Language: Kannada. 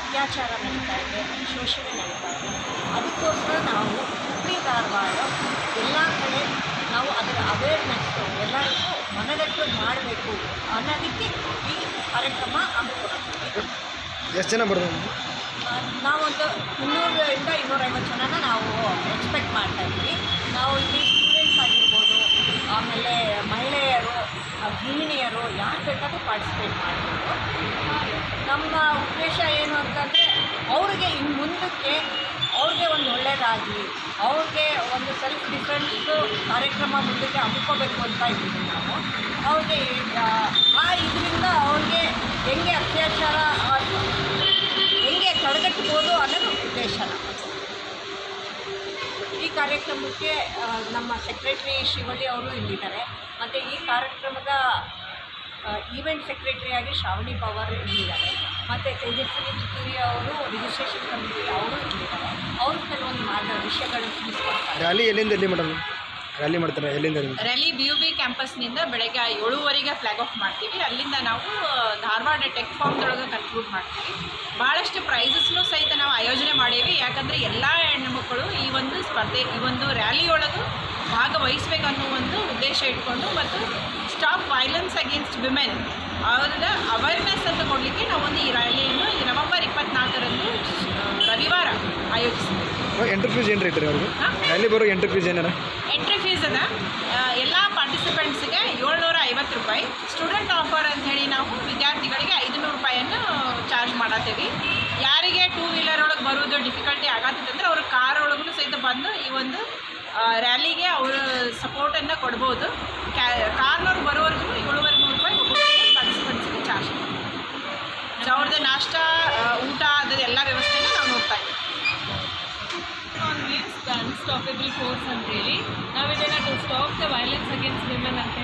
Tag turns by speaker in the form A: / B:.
A: ಅತ್ಯಾಚಾರ ನಡೀತಾ ಇದೆ ಶೋಷಣೆ ನಡೀತಾ ಇದೆ. ಅದಕ್ಕೋಸ್ಕರ ನಾವು ಹುಬ್ಬಳ್ಳಿ ಧಾರವಾಡ ಎಲ್ಲ ಕಡೆ ನಾವು ಅದರ ಅವೇರ್ನೆಸ್ ಎಲ್ಲರಿಗೂ ಮನದಟ್ಟು ಮಾಡಬೇಕು ಅನ್ನೋದಕ್ಕೆ ಈ ಕಾರ್ಯಕ್ರಮ ಹಮ್ಮಿಕೊಂಡಿದ್ದೀವಿ.
B: ಎಷ್ಟು ಜನ ಬರ್ಬೋದು?
A: ನಾವೊಂದು ಇನ್ನೂರರಿಂದ ಇನ್ನೂರೈವತ್ತು ಜನನ ನಾವು ಎಕ್ಸ್ಪೆಕ್ಟ್ ಮಾಡ್ತಾ ಇದ್ದೀವಿ. ನಾವು ಇಲ್ಲಿ ಪಾರ್ಟಿಸಿಪೇಟ್ ಮಾಡ್ಬೋದು. ನಮ್ಮ ಉದ್ದೇಶ ಏನು ಅಂತಂದರೆ ಅವ್ರಿಗೆ ಇನ್ನು ಮುಂದಕ್ಕೆ ಅವ್ರಿಗೆ ಒಂದು ಒಳ್ಳೆಯದಾಗಲಿ ಅವ್ರಿಗೆ ಒಂದು ಸೆಲ್ಫ್ ಡಿಫೆನ್ಸು ಕಾರ್ಯಕ್ರಮ ಮುಂದಕ್ಕೆ ಹಮ್ಮಿಕೋಬೇಕು ಅಂತ ಇದ್ದೀವಿ ನಾವು. ಅವ್ರಿಗೆ ಆ, ಇದರಿಂದ ಅವ್ರಿಗೆ ಹೆಂಗೆ ಅತ್ಯಾಚಾರ ಹೆಂಗೆ ತಡೆಗಟ್ಟಬೋದು ಅನ್ನೋದು ಉದ್ದೇಶ ಈ ಕಾರ್ಯಕ್ರಮಕ್ಕೆ ನಮ್ಮ ಸೆಕ್ರೆಟರಿ ಶಿವಳ್ಳಿ ಅವರು ಇಲ್ಲಿದ್ದಾರೆ. ಮತ್ತು ಈ ಕಾರ್ಯಕ್ರಮದ ಈವೆಂಟ್ ಸೆಕ್ರೆಟರಿಯಾಗಿ ಶ್ರಾವಣಿ ಪವಾರ್ ಇಲ್ಲಿದ್ದಾರೆ ಮತ್ತು ತೇಜಸ್ವಿನಿ ಚಿತ್ತೂರಿ ಅವರು ರಿಜಿಸ್ಟ್ರೇಷನ್ ಕಮಿಟಿ ಅವರು ಇಲ್ಲಿದ್ದಾರೆ ಅವರು ಕೆಲವೊಂದು ಮಾರ್ಗ ವಿಷಯಗಳನ್ನು ತಿಳಿಸ್ಕೊಡ್ತಾರೆ.
B: ರ್ಯಾಲಿ ಎಲ್ಲಿಂದ ಎಲ್ಲಿ ಮೇಡಮ್ ರ್ಯಾಲಿ ಮಾಡ್ತಾರೆ ಎಲ್ಲಿಂದ ಎಲ್ಲಿಂದ?
C: ರ್ಯಾಲಿ ಬಿ ಯು ಬಿ ಕ್ಯಾಂಪಸ್ನಿಂದ ಬೆಳಗ್ಗೆ ಏಳುವರೆಗೆ ಫ್ಲಾಗ್ ಆಫ್ ಮಾಡ್ತೀವಿ. ಅಲ್ಲಿಂದ ನಾವು ಧಾರವಾಡ ಟೆಕ್ ಫಾರ್ಮ್ದೊಳಗೆ ಕನ್ಕ್ಲೂಡ್ ಮಾಡ್ತೀವಿ. ಭಾಳಷ್ಟು ಪ್ರೈಸಸ್ನು ಸಹಿತ ನಾವು ಆಯೋಜನೆ ಮಾಡೀವಿ. ಯಾಕಂದರೆ ಎಲ್ಲ ಹೆಣ್ಣುಮಕ್ಕಳು ಈ ಒಂದು ಸ್ಪರ್ಧೆ ಈ ಒಂದು ರ್ಯಾಲಿಯೊಳಗೆ ಭಾಗವಹಿಸ್ಬೇಕನ್ನೋ ಒಂದು ಉದ್ದೇಶ ಇಟ್ಕೊಂಡು ಮತ್ತು ಸ್ಟಾಪ್ ವೈಲೆನ್ಸ್ ಅಗೇನ್ಸ್ಟ್ ವಿಮೆನ್ ಅವರ ಅವೇರ್ನೆಸ್ ಅಂತ ಕೊಡಲಿಕ್ಕೆ ನಾವೊಂದು ಈ ರ್ಯಾಲಿಯನ್ನು ನವೆಂಬರ್ ಇಪ್ಪತ್ನಾಲ್ಕರಂದು ರವಿವಾರ ಆಯೋಜಿಸಿದ್ದೀವಿ
B: ಎಂಟ್ರಿ ಫೀಸ್ ಏನು ರೀ ಅವ್ರಿಗೆ?
C: ಹಾಂ?
B: ರ್ಯಾಲಿ ಬರೋ ಎಂಟ್ರಿ ಫೀಸ್ ಏನಾರ
C: ಎಂಟ್ರಿ ಫೀಸ್ ಅದ ಎಲ್ಲ ಪಾರ್ಟಿಸಿಪೆಂಟ್ಸ್ಗೆ ಏಳ್ನೂರ ಐವತ್ತು ರೂಪಾಯಿ. ಸ್ಟೂಡೆಂಟ್ ಆಫರ್ ಅಂತ ಹೇಳಿ ನಾವು ವಿದ್ಯಾರ್ಥಿಗಳಿಗೆ ಐದುನೂರು ರೂಪಾಯಿಯನ್ನು ಚಾರ್ಜ್ ಮಾಡತ್ತೀವಿ. ಯಾರಿಗೆ ಟೂ ವೀಲರ್ ಒಳಗೆ ಬರೋದು ಡಿಫಿಕಲ್ಟಿ ಆಗತ್ತಂದ್ರೆ ಅವ್ರ ಕಾರ್ ಒಳಗೂ ಸಹಿತ ಬಂದು ಈ ಒಂದು ರ್ಯಾಲಿಗೆ ಅವರ ಸಪೋರ್ಟನ್ನು ಕೊಡ್ಬೋದು. ಕ್ಯಾ ಕಾರ್ನವ್ರು ಬರೋವರೆಗೂ ಏಳುವರೆ ನೂರು ರೂಪಾಯಿ ಒಬ್ಬೊಬ್ಬರಿಗೆ ಪಾರ್ಟಿಸಿಪೆಂಟ್ಸ್ಗೆ ಚಾರ್ಜ್ ಅವ್ರದ್ದು ನಾಷ್ಟ ಊಟ ಅದ್ರ ಎಲ್ಲ ವ್ಯವಸ್ಥೆನ ನಾವು ನೋಡ್ತಾ ಇದ್ದೀವಿ.
D: ಅನ್ಸ್ಟಾಪಬಲ್ ಫೋರ್ಸ್ ಅಂತೇಳಿ ನಾವು to stop the violence against women ಅಂತ